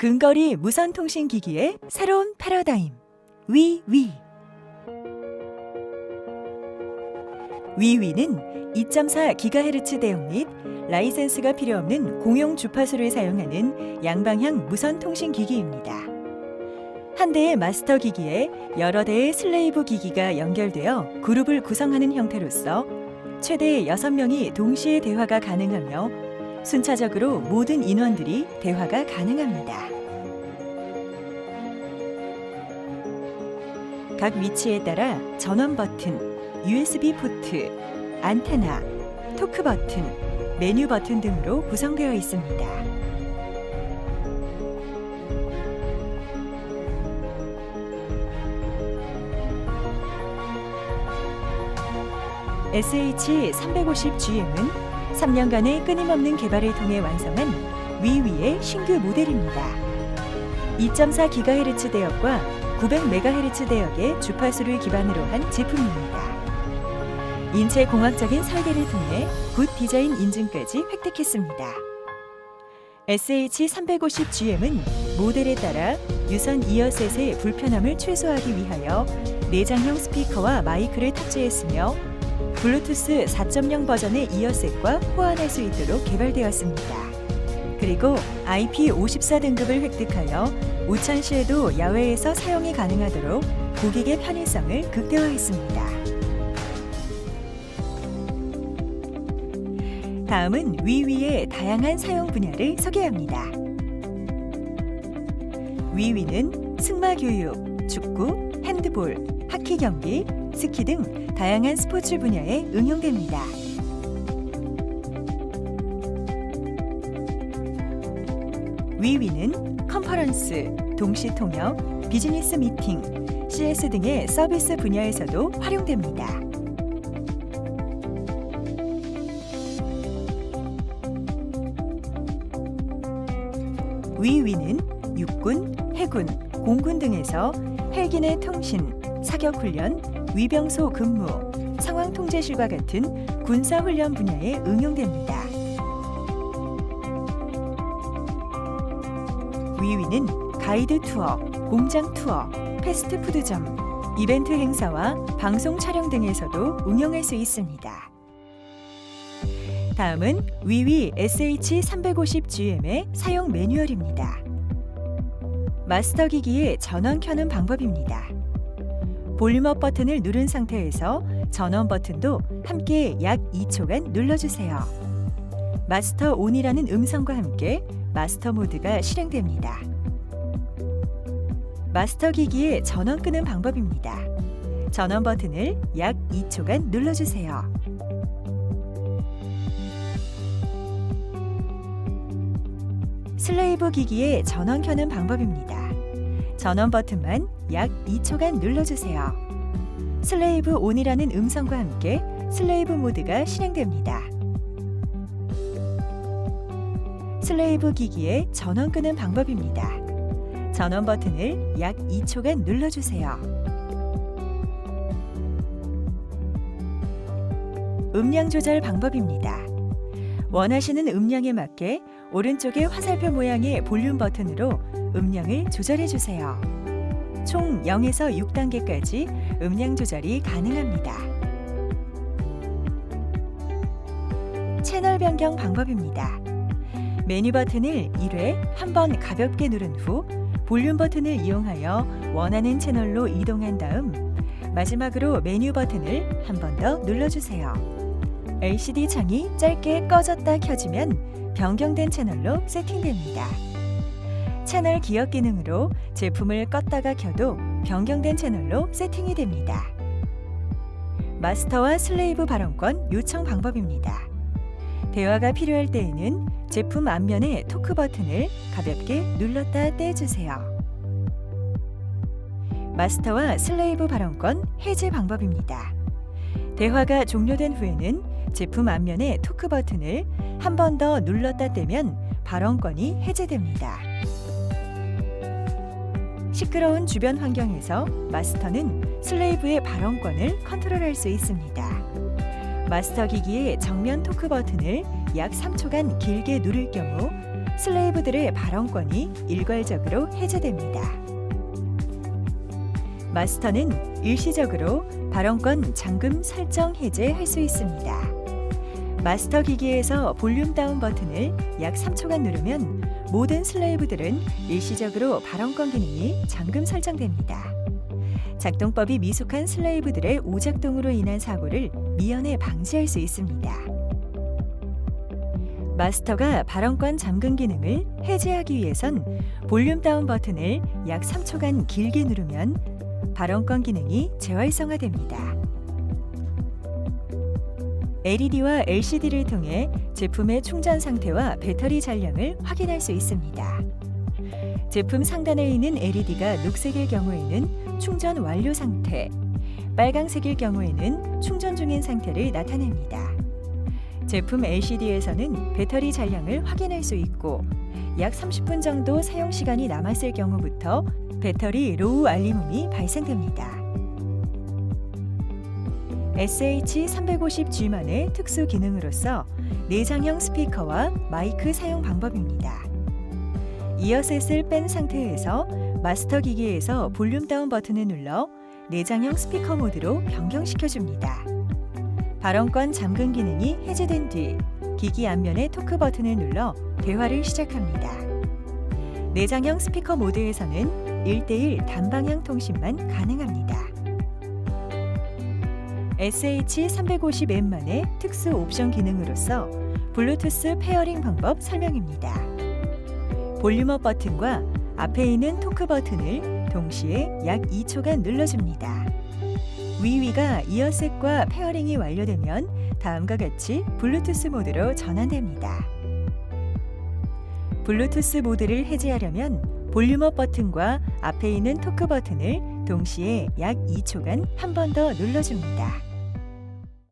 근거리 무선 통신 기기의 새로운 패러다임. 위위. 위위는 2.4 GHz 대용 및 라이센스가 필요 없는 공용 주파수를 사용하는 양방향 무선 통신 기기입니다. 한 대의 마스터 기기에 여러 대의 슬레이브 기기가 연결되어 그룹을 구성하는 형태로서 최대 6명이 동시에 대화가 가능하며 순차적으로 모든 인원들이 대화가 가능합니다. 각 위치에 따라 전원 버튼, USB 포트, 안테나, 토크 버튼, 메뉴 버튼 등으로 구성되어 있습니다. SH350GM은 3년간의 끊임없는 개발을 통해 완성한 위위의 신규 모델입니다. 2.4GHz 대역과 900MHz 대역의 주파수를 기반으로 한 제품입니다. 인체 공학적인 설계를 통해 굿 디자인 인증까지 획득했습니다. SH350GM은 모델에 따라 유선 이어셋의 불편함을 최소화하기 위하여 내장형 스피커와 마이크를 탑재했으며 블루투스 4.0 버전의 이어셋과 호환할 수 있도록 개발되었습니다. 그리고 IP54 등급을 획득하여 우천 시에도 야외에서 사용이 가능하도록 고객의 편의성을 극대화했습니다. 다음은 위위의 다양한 사용 분야를 소개합니다. 위위는 승마 교육, 축구, 핸드볼, 하키 경기, 스키 등 다양한 스포츠 분야에 응용됩니다. 위위는 컨퍼런스, 동시 통역, 비즈니스 미팅, CS 등의 서비스 분야에서도 활용됩니다. 위위는 육군, 해군, 공군 등에서 헬기 내 통신, 사격 훈련, 위병소 근무, 상황 통제실과 같은 군사 훈련 분야에 응용됩니다. 위위는 가이드 투어, 공장 투어, 패스트푸드점, 이벤트 행사와 방송 촬영 등에서도 응용할 수 있습니다. 다음은 위위 SH350GM의 사용 매뉴얼입니다. 마스터 기기의 전원 켜는 방법입니다. 볼륨업 버튼을 누른 상태에서 전원 버튼도 함께 약 2초간 눌러주세요. 마스터 온이라는 음성과 함께 마스터 모드가 실행됩니다. 마스터 기기의 전원 끄는 방법입니다. 전원 버튼을 약 2초간 눌러주세요. 슬레이브 기기의 전원 켜는 방법입니다. 전원 버튼만 약 2초간 눌러주세요. 슬레이브 온이라는 음성과 함께 슬레이브 모드가 실행됩니다. 슬레이브 기기의 전원 끄는 방법입니다. 전원 버튼을 약 2초간 눌러주세요. 음량 조절 방법입니다. 원하시는 음량에 맞게 오른쪽의 화살표 모양의 볼륨 버튼으로 음량을 조절해 주세요. 총 0에서 6단계까지 음량 조절이 가능합니다. 채널 변경 방법입니다. 메뉴 버튼을 1회 한 번 가볍게 누른 후 볼륨 버튼을 이용하여 원하는 채널로 이동한 다음 마지막으로 메뉴 버튼을 한 번 더 눌러주세요. LCD 창이 짧게 꺼졌다 켜지면 변경된 채널로 세팅됩니다. 채널 기억 기능으로 제품을 껐다가 켜도 변경된 채널로 세팅이 됩니다. 마스터와 슬레이브 발언권 요청 방법입니다. 대화가 필요할 때에는 제품 앞면의 토크 버튼을 가볍게 눌렀다 떼주세요. 마스터와 슬레이브 발언권 해제 방법입니다. 대화가 종료된 후에는 제품 앞면의 토크 버튼을 한 번 더 눌렀다 떼면 발언권이 해제됩니다. 시끄러운 주변 환경에서 마스터는 슬레이브의 발언권을 컨트롤할 수 있습니다. 마스터 기기의 정면 토크 버튼을 약 3초간 길게 누를 경우 슬레이브들의 발언권이 일괄적으로 해제됩니다. 마스터는 일시적으로 발언권 잠금 설정 해제할 수 있습니다. 마스터 기기에서 볼륨 다운 버튼을 약 3초간 누르면 모든 슬레이브들은 일시적으로 발언권 기능이 잠금 설정됩니다. 작동법이 미숙한 슬레이브들의 오작동으로 인한 사고를 미연에 방지할 수 있습니다. 마스터가 발언권 잠금 기능을 해제하기 위해선 볼륨 다운 버튼을 약 3초간 길게 누르면 발언권 기능이 재활성화됩니다. LED와 LCD를 통해 제품의 충전 상태와 배터리 잔량을 확인할 수 있습니다. 제품 상단에 있는 LED가 녹색일 경우에는 충전 완료 상태, 빨강색일 경우에는 충전 중인 상태를 나타냅니다. 제품 LCD에서는 배터리 잔량을 확인할 수 있고 약 30분 정도 사용 시간이 남았을 경우부터 배터리 로우 알림음이 발생됩니다. SH350G만의 특수 기능으로서 내장형 스피커와 마이크 사용 방법입니다. 이어셋을 뺀 상태에서 마스터 기기에서 볼륨 다운 버튼을 눌러 내장형 스피커 모드로 변경시켜 줍니다. 발언권 잠금 기능이 해제된 뒤 기기 앞면의 토크 버튼을 눌러 대화를 시작합니다. 내장형 스피커 모드에서는 1대1 단방향 통신만 가능합니다. SH350M만의 특수 옵션 기능으로서 블루투스 페어링 방법 설명입니다. 볼륨업 버튼과 앞에 있는 토크 버튼을 동시에 약 2초간 눌러줍니다. 위위가 이어셋과 페어링이 완료되면 다음과 같이 블루투스 모드로 전환됩니다. 블루투스 모드를 해제하려면 볼륨업 버튼과 앞에 있는 토크 버튼을 동시에 약 2초간 한 번 더 눌러줍니다.